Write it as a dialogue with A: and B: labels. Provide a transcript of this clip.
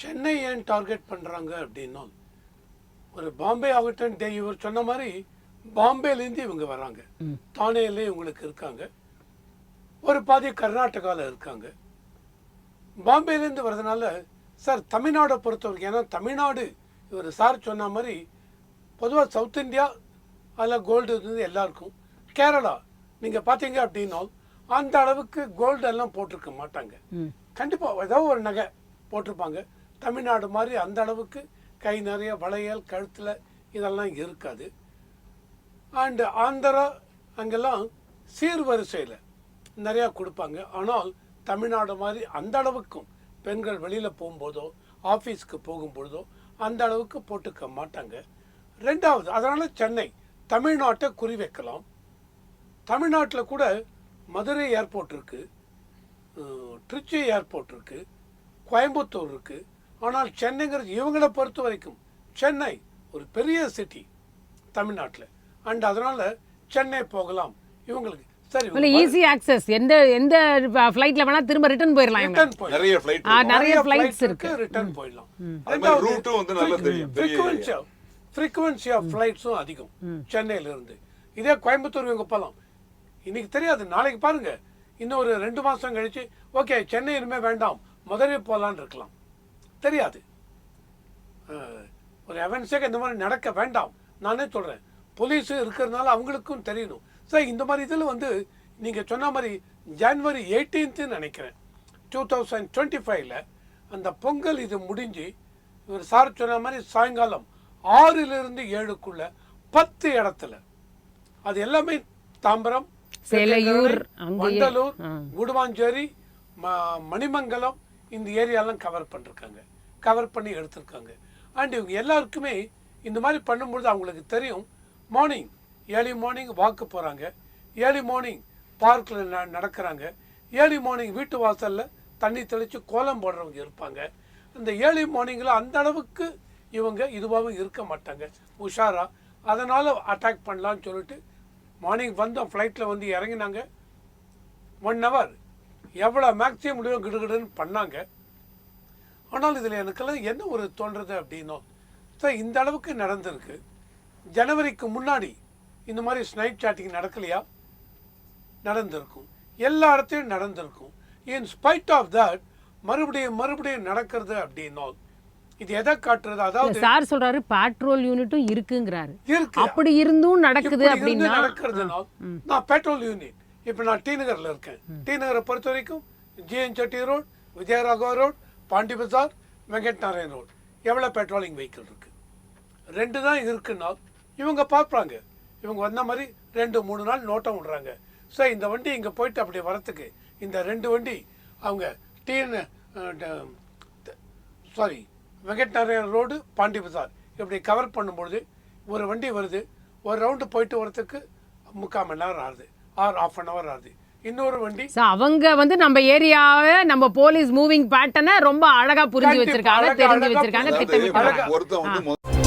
A: சென்னை ஏன் டார்கெட் பண்ணுறாங்க அப்படின்னா ஒரு பாம்பே ஆகட்டும் டே இவர் சொன்ன மாதிரி பாம்பேலேருந்து இவங்க வராங்க. தானேல இவங்களுக்கு இருக்காங்க. ஒரு பாதி கர்நாடகாவில் இருக்காங்க. பாம்பேலேருந்து வர்றதுனால சார் தமிழ்நாடை பொறுத்த வரைக்கும் ஏன்னா தமிழ்நாடு இவர் சார் சொன்ன மாதிரி பொதுவாக சவுத் இந்தியா அதில் கோல்டு இருந்தது எல்லாருக்கும். கேரளா நீங்கள் பார்த்தீங்க அப்படின்னா அந்த அளவுக்கு கோல்டு எல்லாம் போட்டிருக்க மாட்டாங்க. கண்டிப்பாக ஏதோ ஒரு நகை போட்டிருப்பாங்க. தமிழ்நாடு மாதிரி அந்த அளவுக்கு கை நிறைய வளையல் கழுத்தில் இதெல்லாம் இருக்காது. அண்டு ஆந்திரா அங்கெல்லாம் சீர்வரிசையில் நிறையா கொடுப்பாங்க. ஆனால் தமிழ்நாடு மாதிரி அந்த அளவுக்கும் பெண்கள் வெளியில் போகும்போதோ ஆஃபீஸ்க்கு போகும்பொழுதோ அந்த அளவுக்கு போட்டுக்க மாட்டாங்க. ரெண்டாவது அதனால் சென்னை தமிழ்நாட்டை குறி வைக்கலாம் தமிழ்நாட்டில் கூட மதுரை ஏர்போர்ட் இருக்குது திருச்சி ஏர்போர்ட் இருக்குது கோயம்புத்தூர் இருக்குது ஆனால் சென்னைங்கிறது இவங்களை பொறுத்த வரைக்கும் சென்னை ஒரு பெரிய சிட்டி தமிழ்நாட்டில். அண்ட் அதனால சென்னை போகலாம். இவங்களுக்கு சரி
B: ஈஸி ஆக்சஸ் எந்த எந்த ஃப்ளைட்ல வேணா திரும்ப ரிட்டர்ன் போயிடலாம்
C: நிறைய ஃபிளைட்
B: நிறைய flights
A: இருக்கு. ரிட்டர்ன் போயிடலாம்
C: அது மாதிரி ரூட்டும் வந்து நல்லா தெரியும் பெரிய
A: ஃப்ரீக்குவன்சி ஃப்ரீக்குவன்சி ஆஃப் ஃப்ளைட்ஸும் அதிகம் சென்னையில இருந்து இதே கோயம்புத்தூர் இவங்க போகலாம் இன்னைக்கு தெரியாது நாளைக்கு பாருங்க. இன்னும் ஒரு ரெண்டு மாசம் கழிச்சு ஓகே சென்னை இனிமே வேண்டாம். மதுரை போகலான்னு இருக்கலாம். தெரியாது. ஒரு எவன்ஸேக்கு இந்த மாதிரி நடக்க வேண்டாம். நானே சொல்றேன். போலீஸ் இருக்கிறதுனால அவங்களுக்கும் தெரியணும். சார் இந்த மாதிரி இதில் வந்து நீங்க சொன்ன மாதிரி ஜனவரி 18th நினைக்கிறேன். டூ தௌசண்ட் டுவெண்ட்டி ஃபைவ்ல அந்த பொங்கல் இது முடிஞ்சு இவர் சார் சொன்ன மாதிரி சாயங்காலம் ஆறிலிருந்து ஏழுக்குள்ள பத்து இடத்துல. அது எல்லாமே தாம்பரம்
B: சேலையூர்.
A: வண்டலூர். குடுவாஞ்சேரி மணிமங்கலம் இந்த ஏரியாலாம் கவர் பண்ணிருக்காங்க. கவர் பண்ணி எடுத்திருக்காங்க. அண்ட் இவங்க எல்லாருக்குமே இந்த மாதிரி பண்ணும்பொழுது அவங்களுக்கு தெரியும் மார்னிங் ஏர்லி மார்னிங் வாக்கு போகிறாங்க ஏர்லி மார்னிங் பார்க்கில் ந நடக்கிறாங்க. ஏர்லி மார்னிங் வீட்டு வாசலில் தண்ணி தெளித்து கோலம் போடுறவங்க இருப்பாங்க. அந்த ஏர்லி மார்னிங்கில் அந்த அளவுக்கு இவங்க இதுவாகவும் இருக்க மாட்டாங்க. உஷாராக அதனால் அட்டாக் பண்ணலான்னு சொல்லிட்டு மார்னிங் வந்தோம் ஃப்ளைட்டில் வந்து இறங்கினாங்க. ஒன் ஹவர் எவ்வளோ மேக்ஸிமம் முடியும்? கிடுகிடுன்னு பண்ணாங்க. ஆனால் இதில் எனக்கெல்லாம் என்ன ஒரு தோன்றது அப்படின்னா சார் இந்த அளவுக்கு நடந்திருக்கு. ஜனவரிக்கு முன்னாடி இந்த மாதிரி ஸ்னைப் சாட்டிங் நடக்கலையா? நடந்திருக்கும். எல்லா இடத்துலையும் நடந்திருக்கும். இன் ஸ்பைட் ஆஃப் தட் மறுபடியும் மறுபடியும் நடக்கிறது அப்படின்னா இது எதை காட்டுறது? அதாவது
B: சார் சொல்றாரு பெட்ரோல் யூனிட்டும் இருக்குங்கிறாரு.
A: இருக்கு.
B: அப்படி இருந்தும் நடக்குது அப்படின்னா
A: நடக்கிறதுனா நான் பெட்ரோல் யூனிட் இப்போ நான் டி நகர்ல இருக்கேன். டி நகரை பொறுத்த வரைக்கும் GN Chetty road Vijayaraghava road Pondy Bazaar Venkat Narayan road. எவ்வளோ பெட்ரோலிங் வெஹிக்கிள் இருக்கு? ரெண்டு தான் இருக்குன்னா இவங்க பார்ப்பாங்க. இவங்க வந்த மாதிரி ரெண்டு மூணு நாள் நோட்டம் விடுறாங்க. ஸோ இந்த வண்டி இங்கே போயிட்டு அப்படி வரத்துக்கு இந்த ரெண்டு வண்டி அவங்க TN sorry Venkat Narayan road Pondy bazaar இப்படி கவர் பண்ணும்பொழுது ஒரு வண்டி வருது. ஒரு ரவுண்டு போயிட்டு வரத்துக்கு முக்கால் மணி நேரம் ஆகுது. ஆர் ஆஃப் அன் ஹவர் ஆகுது. இன்னொரு வண்டி
B: அவங்க வந்து நம்ம ஏரியாவை நம்ம போலீஸ் மூவிங் பேட்டர்னை ரொம்ப அழகா புரிஞ்சு வச்சிருக்காங்க தெரிஞ்சு வச்சிருக்காங்க திட்டமிட்டு